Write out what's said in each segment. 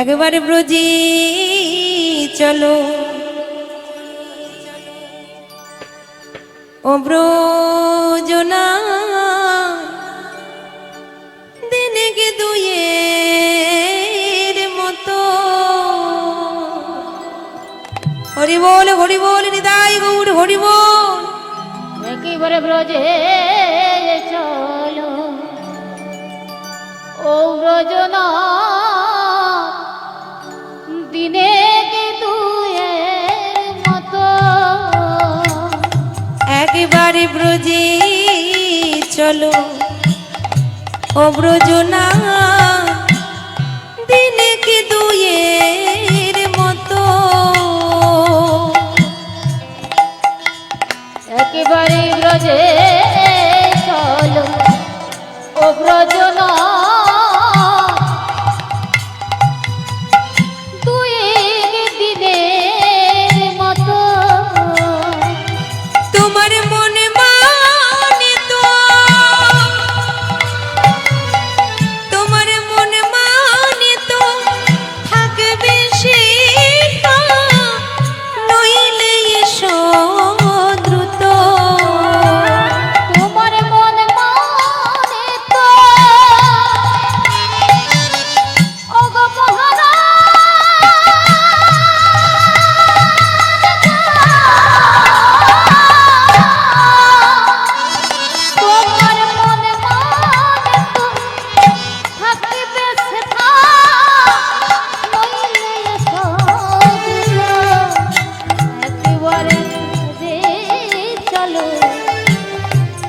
একবারে ব্রজি, চলো। ও ব্রজনা দিনে দুয়ের মতো। হরি বল হরি বল নিতাই গৌর, হরি বল। একেবারে ব্রজে চলো। ও ব্রজনা ব্রজে চলো। ও ব্রজনা দিনে কি দুয়ের মতো। একেবারে ব্রজে চলো। ও ব্রজনা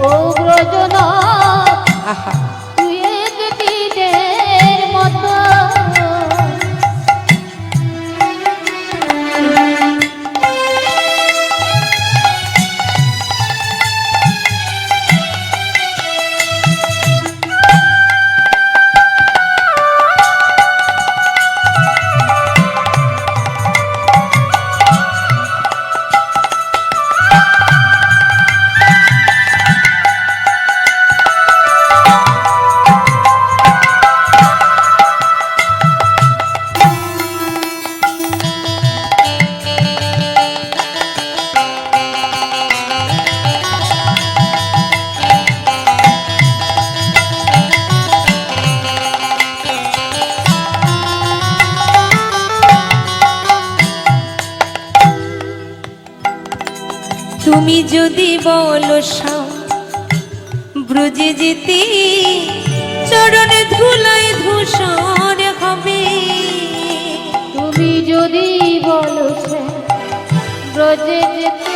ও ব্রজনা। তুমি যদি বলো সাও ব্রজে যেতে চরণে ধুলাই ধূসর হবে। তুমি যদি বলো ব্রজে যেতে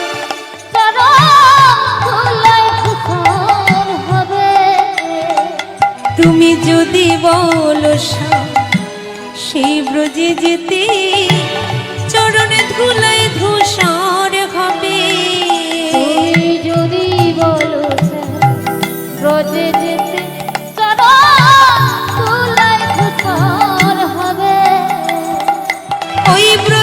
তুমি যদি বলো সাও সেই ব্রজে যেতে Libro.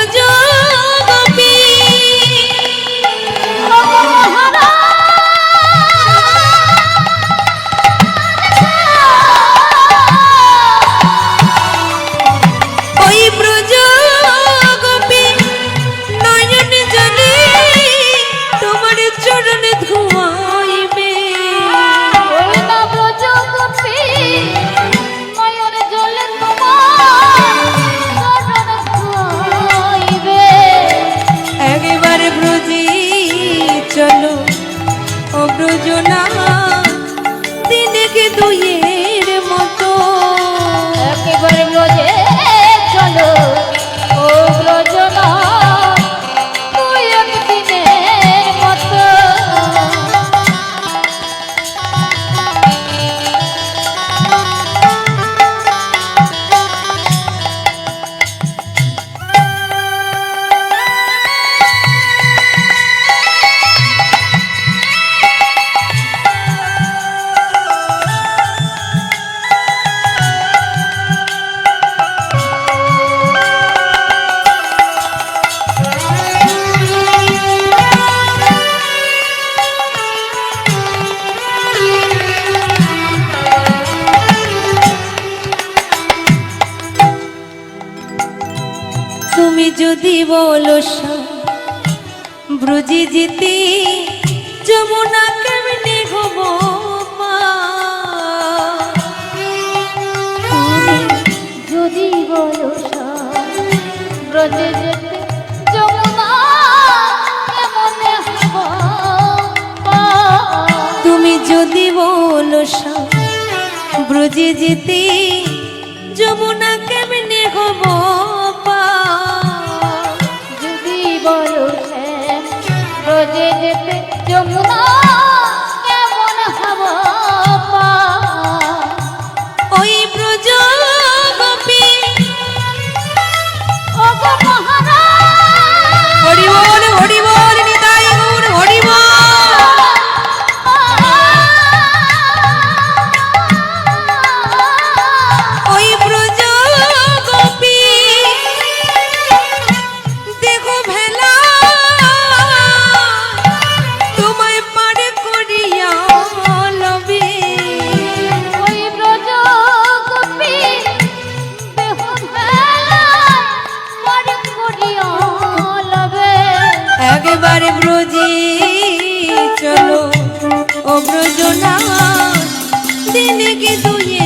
তুমি যদি বলো ব্রুজি যেতে যমুনা কেমনে হব যদি বলো তুমি যদি বলো ব্রজে যেতে যমুনা কেমনে হব ব্রজে চলো ও ব্রজ না দিনে কি দুয়ে